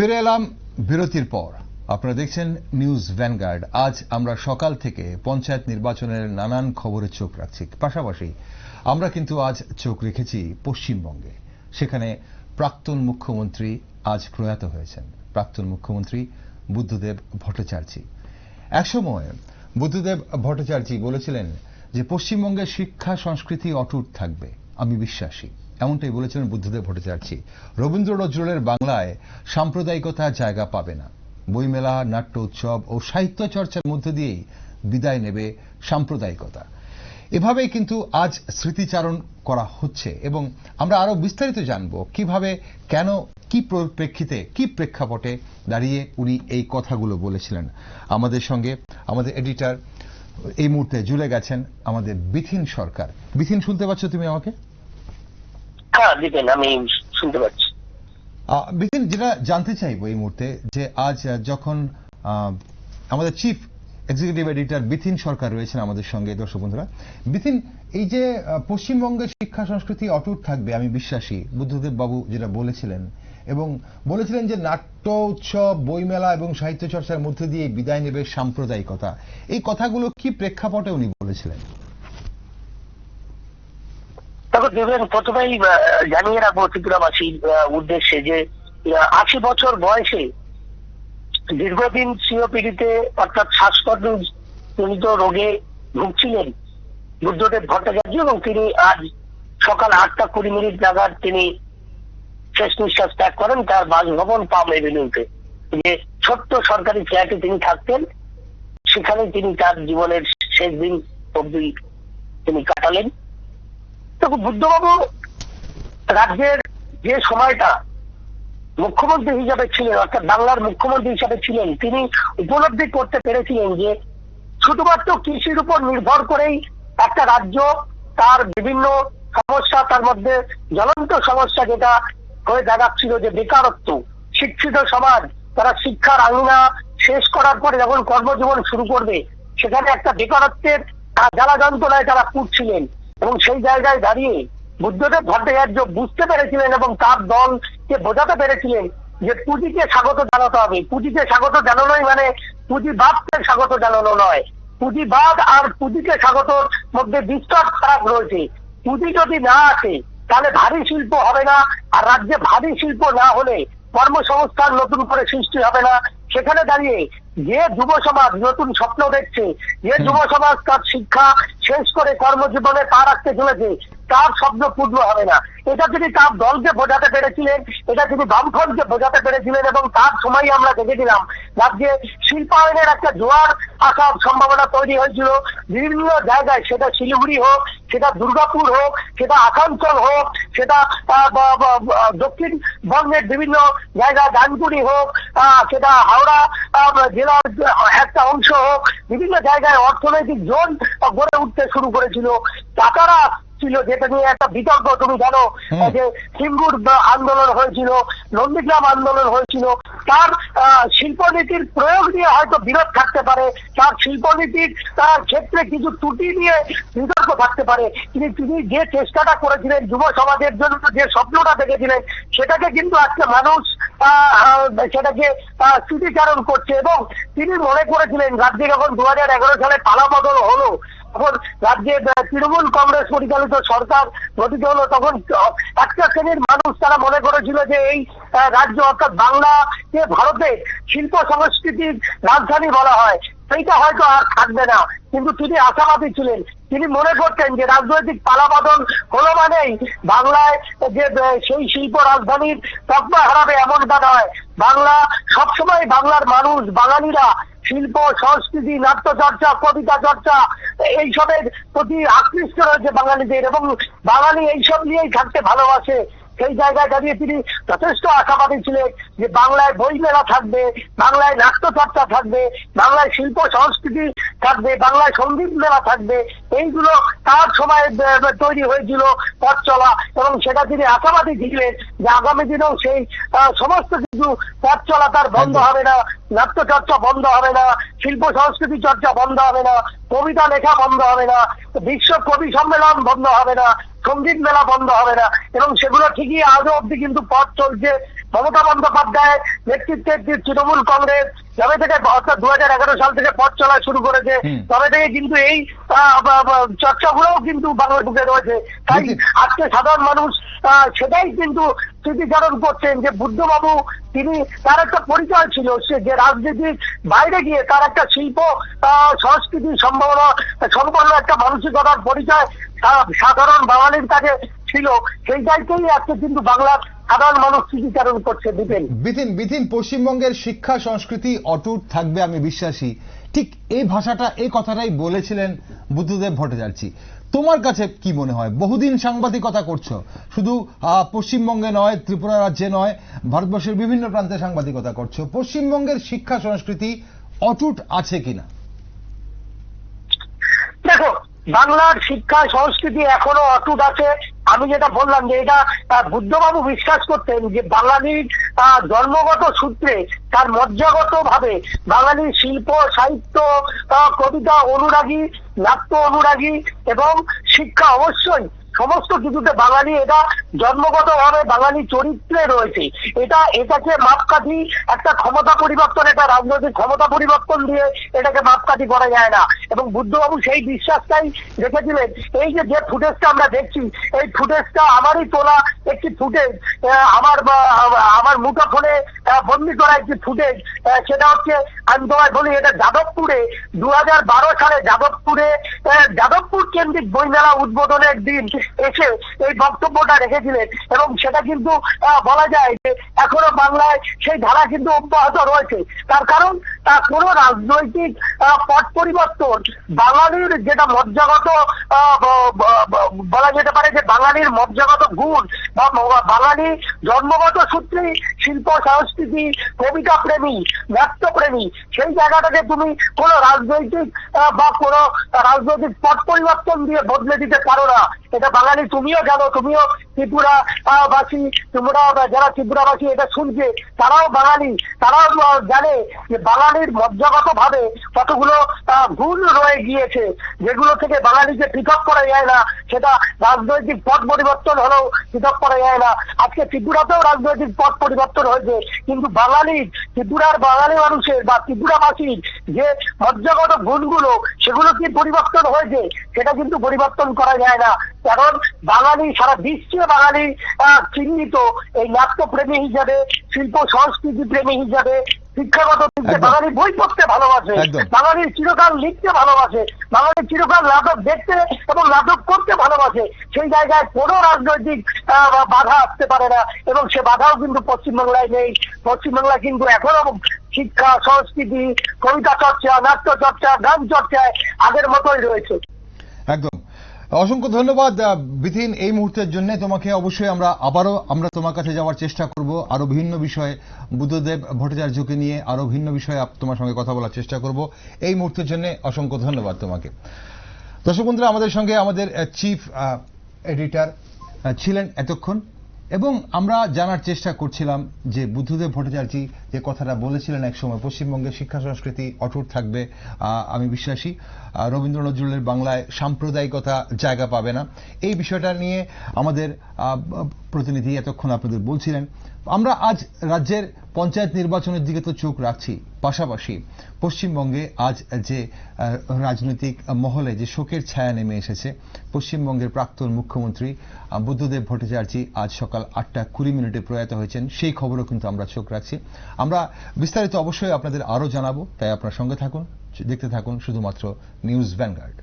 ফিরে এলাম বিরতির পর। আপনারা দেখছেন নিউজ ভ্যানগার্ড। আজ আমরা সকাল থেকে পঞ্চায়েত নির্বাচনের নানান খবরে চোখ রাখছি। পাশাপাশি আমরা কিন্তু আজ চোখ রেখেছি পশ্চিমবঙ্গে। সেখানে প্রাক্তন মুখ্যমন্ত্রী আজ প্রয়াত হয়েছেন। প্রাক্তন মুখ্যমন্ত্রী বুদ্ধদেব ভট্টাচার্য। একসময় বুদ্ধদেব ভট্টাচার্য বলেছিলেন যে পশ্চিমবঙ্গের শিক্ষা, সংস্কৃতি অটুট থাকবে। আমি বিশ্বাসী। এমনটাই বলেছিলেন বুদ্ধদেব ভট্টাচার্য। রবীন্দ্র নজরুলের বাংলায় সাম্প্রদায়িকতা জায়গা পাবে না। বইমেলা, নাট্য উৎসব ও সাহিত্য চর্চার মধ্য দিয়েই বিদায় নেবে সাম্প্রদায়িকতা। এভাবেই কিন্তু আজ স্মৃতিচারণ করা হচ্ছে এবং আমরা আরও বিস্তারিত জানব কীভাবে, কেন, কি প্রেক্ষিতে কি প্রেক্ষাপটে দাঁড়িয়ে উনি এই কথাগুলো বলেছিলেন। আমাদের সঙ্গে আমাদের এডিটর এই মুহূর্তে জুড়ে গেছেন আমাদের বিথিন সরকার। বিথিন, শুনতে পাচ্ছ তুমি আমাকে? দিবেন, আমি শুনতে পাচ্ছি। বিপিন, যেটা জানতে চাইব এই মুহূর্তে, যে আজ যখন আমাদের chief executive editor Bithin Sarkar রয়েছেন আমাদের সঙ্গে, দর্শক বন্ধুরা, বিথিন, এই যে পশ্চিমবঙ্গের শিক্ষা সংস্কৃতি অটুট থাকবে, আমি বিশ্বাসী, বুদ্ধদেব বাবু যেটা বলেছিলেন, এবং বলেছিলেন যে নাট্য উৎসব, বইমেলা এবং সাহিত্য চর্চার মধ্যে দিয়ে বিদায় নেবে সাম্প্রদায়িকতা। এই কথাগুলো কি প্রেক্ষাপটে উনি বলেছিলেন? দেখো দেবেন, প্রথমেই জানিয়ে রাখব ত্রিপুরাবাসীর উদ্দেশ্যে যে আশি বছর বয়সে দীর্ঘদিন সিওপিডিতে অর্থাৎ শ্বাসকষ্টজনিত রোগে ভুগছিলেন বুদ্ধদেব ভট্টাচার্য এবং তিনি আজ সকাল আটটা কুড়ি মিনিট নাগাদ তিনি শেষ নিঃশ্বাস ত্যাগ করেন, তার বাসভবন পাম এভিনিউতে। যে ছোট্ট সরকারি ফ্ল্যাটে তিনি থাকতেন সেখানে তিনি তার জীবনের শেষ দিন অব্দি তিনি কাটালেন। দেখো, বুদ্ধবাবু, রাজ্যের যে সময়টা মুখ্যমন্ত্রী হিসাবে ছিলেন, অর্থাৎ বাংলার মুখ্যমন্ত্রী হিসাবে ছিলেন, তিনি উপলব্ধি করতে পেরেছিলেন যে শুধুমাত্র কৃষির উপর নির্ভর করেই একটা রাজ্য তার বিভিন্ন সমস্যা, তার মধ্যে জ্বলন্ত সমস্যা যেটা হয়ে দাঁড়াচ্ছিল, যে বেকারত্ব, শিক্ষিত সমাজ, তারা শিক্ষার আঙিনা শেষ করার পরে যখন কর্মজীবন শুরু করবে, সেখানে একটা বেকারত্বের জ্বালা যন্ত্রণায় তারা পুড়ছিলেন। এবং সেই জায়গায় দাঁড়িয়ে বুদ্ধদেব ভট্টাচার্য বুঝতে পেরেছিলেন এবং তার দলকে বোঝাতে পেরেছিলেন যে পুঁজিকে স্বাগত জানাতে হবে। পুঁজিকে স্বাগত জানানোই মানে পুঁজিবাদকে স্বাগত জানানো নয়। পুঁজিবাদ আর পুঁজিকে স্বাগতর মধ্যে বিস্তর ফারাক রয়েছে। পুঁজি যদি না আসে, তাহলে ভারী শিল্প হবে না। আর রাজ্যে ভারী শিল্প না হলে কর্মসংস্থান নতুন করে সৃষ্টি হবে না। সেখানে দাঁড়িয়ে যে যুব সমাজ নতুন স্বপ্ন দেখছে যে যুব সমাজ তার শিক্ষা শেষ করে কর্মজীবনে পা রাখতে চলেছে তার শব্দ পূর্ণ হবে না। এটা তিনি তার দলকে বোঝাতে পেরেছিলেন, এটা তিনি বামফ্রন্টকে বোঝাতে পেরেছিলেন এবং তার সময় আমরা দেখেছিলাম রাজ্যে শিল্পায়নের একটা জোয়ার আসার সম্ভাবনা তৈরি হয়েছিল। বিভিন্ন জায়গায় সেটা শিলিগুড়ি হোক, সেটা দুর্গাপুর হোক, সেটা আসানসোল হোক, সেটা দক্ষিণবঙ্গের বিভিন্ন জায়গায় ডানকুনি হোক সেটা হাওড়া জেলার একটা অংশ হোক, বিভিন্ন জায়গায় অর্থনৈতিক জোন গড়ে উঠতে শুরু করেছিল। টাকারা ছিল যেটা নিয়ে একটা বিতর্ক তুমি জানো যে সিঙ্গুর আন্দোলন হয়েছিল নন্দীগ্রাম আন্দোলন হয়েছিল। তার শিল্পনীতির প্রয়োগ নিয়ে হয়তো বিরোধ থাকতে পারে তার শিল্পনীতির তার ক্ষেত্রে কিছু ত্রুটি নিয়ে বিতর্ক থাকতে পারে। কিন্তু তিনি যে চেষ্টাটা করেছিলেন যুব সমাজের জন্য যে স্বপ্নটা দেখেছিলেন সেটাকে কিন্তু আজকে মানুষ সেটাকে স্মৃতিচারণ করছে। এবং তিনি মনে করেছিলেন রাজ্যে যখন দু হাজার এগারো সালে পালা বদল হলো তখন রাজ্যে তৃণমূল কংগ্রেস পরিচালিত সরকার গঠিত হলো তখন একটা শ্রেণির মানুষ তারা মনে করেছিল যে এই রাজ্য অর্থাৎ বাংলাকে ভারতে শিল্প সংস্কৃতির রাজধানী বলা হয়। সেইটা হয়তো আর থাকবে না। কিন্তু তিনি আশাবাদী ছিলেন। তিনি মনে করতেন যে রাজনৈতিক পালাবাদন হলো মানেই বাংলায় যে সেই শিল্প রাজধানীর তকমা হারাবে এমনটা নয়। বাংলা সবসময় বাংলার মানুষ, বাঙালিরা শিল্প, সংস্কৃতি নাট্য চর্চা কবিতা চর্চা, এইসবের প্রতি আকৃষ্ট রয়েছে বাঙালিদের এবং বাঙালি এইসব নিয়েই থাকতে ভালোবাসে। সেই জায়গায় দাঁড়িয়ে তিনি যথেষ্ট আশাবাদী ছিলেন যে বাংলায় বই মেলা থাকবে বাংলায় নাট্যচর্চা থাকবে বাংলায় শিল্প সংস্কৃতি থাকবে বাংলায় সংগীত মেলা থাকবে। এইগুলো তার সময় তৈরি হয়েছিল পথ চলা এবং সেটা তিনি আশাবাদী ছিলেন যে আগামী দিনেও সেই সমস্ত কিছু পথ চলা তার বন্ধ হবে না নাট্যচর্চা বন্ধ হবে না শিল্প সংস্কৃতি চর্চা বন্ধ হবে না কবিতা লেখা বন্ধ হবে না বিশ্ব কবি সম্মেলন বন্ধ হবে না সংগীত মেলা বন্ধ হবে না। এবং সেগুলো ঠিকই আজও অব্দি কিন্তু পথ চলছে। মমতা বন্দ্যোপাধ্যায় নেতৃত্বে তৃণমূল কংগ্রেস যবে থেকে অর্থাৎ দু হাজার এগারো সাল থেকে পথ চলা শুরু করেছে। তবে থেকে কিন্তু এই চর্চাগুলোও কিন্তু বাংলা ঢুকে রয়েছে। তাই আজকে সাধারণ মানুষ সেটাই কিন্তু স্মৃতিচারণ করছেন যে বুদ্ধবাবু তিনি তার একটা পরিচয় ছিল সে যে রাজনীতির বাইরে গিয়ে তার একটা শিল্প আহ, সংস্কৃতি সম্ভাবনা সম্পন্ন একটা মানসিকতার পরিচয় সাধারণ বাঙালির কাছে ছিল। সেইটাইকেই আজকে কিন্তু বাংলার সাধারণ মানুষ স্মৃতিচারণ করছে দিতেন বিথিন বিথিন পশ্চিমবঙ্গের শিক্ষা সংস্কৃতি অটুট থাকবে আমি বিশ্বাসী। ঠিক এই ভাষাটা এই কথাটাই বলেছিলেন বুদ্ধদেব ভট্টাচার্য। তোমার কাছে কি মনে হয়? বহুদিন সাংবাদিকতা করছ। শুধু আহ, পশ্চিমবঙ্গে নয় ত্রিপুরা রাজ্যে নয় ভারতবর্ষের বিভিন্ন প্রান্তে সাংবাদিকতা করছ। পশ্চিমবঙ্গের শিক্ষা সংস্কৃতি অটুট আছে কিনা? দেখো বাংলার শিক্ষা সংস্কৃতি এখনও অটুট আছে। আমি যেটা বললাম যে এটা বুদ্ধবাবু বিশ্বাস করতেন যে বাঙালির জন্মগত সূত্রে, তার মজ্জাগত ভাবে বাঙালির শিল্প, সাহিত্য কবিতা অনুরাগী, নাট্য অনুরাগী এবং শিক্ষা অবশ্যই সমস্ত কিছুতে বাঙালি এটা জন্মগত ভাবে বাঙালি চরিত্রে রয়েছে। এটা এটাকে মাপকাঠি একটা ক্ষমতা পরিবর্তন এটা রাজনৈতিক ক্ষমতা পরিবর্তন দিয়ে এটাকে মাপকাঠি করা যায় না। এবং বুদ্ধবাবু সেই বিশ্বাসটাই রেখেছিলেন। এই যে যে ফুটেজটা আমরা দেখছি এই ফুটেজটা আমারই তোলা একটি ফুটেজ। আমার আমার মুঠোফোনে আহ, বন্দি করা একটি ফুটেজ। সেটা হচ্ছে আমি তোমায় বলি এটা যাদবপুরে দু হাজার বারো সালে যাদবপুরে যাদবপুর কেন্দ্রিক বইমেলা উদ্বোধনের দিন। এসে এই বক্তব্যটা রেখেছিলেন এবং সেটা কিন্তু বলা যায় যে এখনও বাংলায় সেই ধারা কিন্তু অব্যাহত রয়েছে। তার কারণ আহ, কোন রাজনৈতিক পট পরিবর্তন বাঙালির যেটা মজ্জাগত বলা যেতে পারে যে বাঙালির মজ্জাগত গুণ বা বাঙালি জন্মগত সূত্রে শিল্প সংস্কৃতি কবিতা প্রেমী নাট্য প্রেমী সেই জায়গাটাকে তুমি কোনো রাজনৈতিক বা কোনো রাজনৈতিক পট পরিবর্তন দিয়ে বদলে দিতে পারো না। এটা বাঙালি তুমিও জানো তুমিও ত্রিপুরা বাসী তোমরা যারা ত্রিপুরাবাসী এটা শুনছে তারাও বাঙালি, তারাও জানে যে বাঙালির মজ্জাগত ভাবে কতগুলো গুণ রয়ে গিয়েছে, যেগুলো থেকে বাঙালিকে পৃথক করা যায় না, সেটা রাজনৈতিক পথ পরিবর্তন হলেও পৃথক করা যায় না। আজকে ত্রিপুরাতেও রাজনৈতিক পথ পরিবর্তন হয়েছে, কিন্তু বাঙালির ত্রিপুরার বাঙালি মানুষের বা ত্রিপুরাবাসীর যে মজ্জাগত গুণগুলো সেগুলো কি পরিবর্তন হয়েছে? সেটা কিন্তু পরিবর্তন করা যায় না। কারণ বাঙালি সারা বিশ্বে বাঙালি আহ, চিহ্নিত এই নাট্যপ্রেমী হিসাবে শিল্প সংস্কৃতি প্রেমী হিসাবে শিক্ষাগত দিক দিয়ে বাঙালি বই পড়তে ভালোবাসে একদম। বাঙালি চিরকাল লিখতে ভালোবাসে বাঙালি চিরকাল নাটক দেখতে এবং নাটক করতে ভালোবাসে। সেই জায়গায় কোনো রাজনৈতিক আহ, বাধা আসতে পারে না এবং সে বাধাও কিন্তু পশ্চিমবাংলায় নেই। পশ্চিমবাংলায় কিন্তু এখনও শিক্ষা সংস্কৃতি কবিতা চর্চা নাট্য চর্চা গান চর্চায় আগের মতোই রয়েছে। একদম। অসংখ্য ধন্যবাদ বিথিন, এই মুহূর্তের জন্য। তোমাকে অবশ্যই আমরা আবারও, আমরা তোমার কাছে যাওয়ার চেষ্টা করব। আরও ভিন্ন বিষয়ে, বুদ্ধদেব ভট্টাচার্যকে নিয়ে আরও ভিন্ন বিষয়ে তোমার সঙ্গে কথা বলার চেষ্টা করব। এই মুহূর্তের জন্য অসংখ্য ধন্যবাদ তোমাকে। দর্শক বন্ধুরা, আমাদের সঙ্গে আমাদের চিফ এডিটর ছিলেন এতক্ষণ। এবং আমরা জানার চেষ্টা করছিলাম যে বুদ্ধদেব ভট্টাচার্য যে কথাটা বলেছিলেন এক সময় পশ্চিমবঙ্গের শিক্ষা সংস্কৃতি অটুট থাকবে আমি বিশ্বাসী। রবীন্দ্র নজরুলের বাংলায় সাম্প্রদায়িকতা জায়গা পাবে না। এই বিষয়টা নিয়ে আমাদের প্রতিনিধি এতক্ষণ আপনাদের বলছিলেন, আমরা আজ রাজ্যের পঞ্চায়েত নির্বাচনের দিকে তো চোখ রাখছি। পাশাপাশি পশ্চিমবঙ্গে আজ যে রাজনৈতিক মহলে যে শোকের ছায়া নেমে এসেছে, পশ্চিমবঙ্গের প্রাক্তন মুখ্যমন্ত্রী বুদ্ধদেব ভট্টাচার্যী আজ সকাল আটটা কুড়ি মিনিটে প্রয়াত হয়েছেন। সেই খবরও কিন্তু আমরা চোখ রাখছি। আমরা বিস্তারিত অবশ্যই আপনাদের আরও জানাব, তাই আপনার সঙ্গে থাকুন, দেখতে থাকুন শুধুমাত্র নিউজ ভ্যানগার্ড।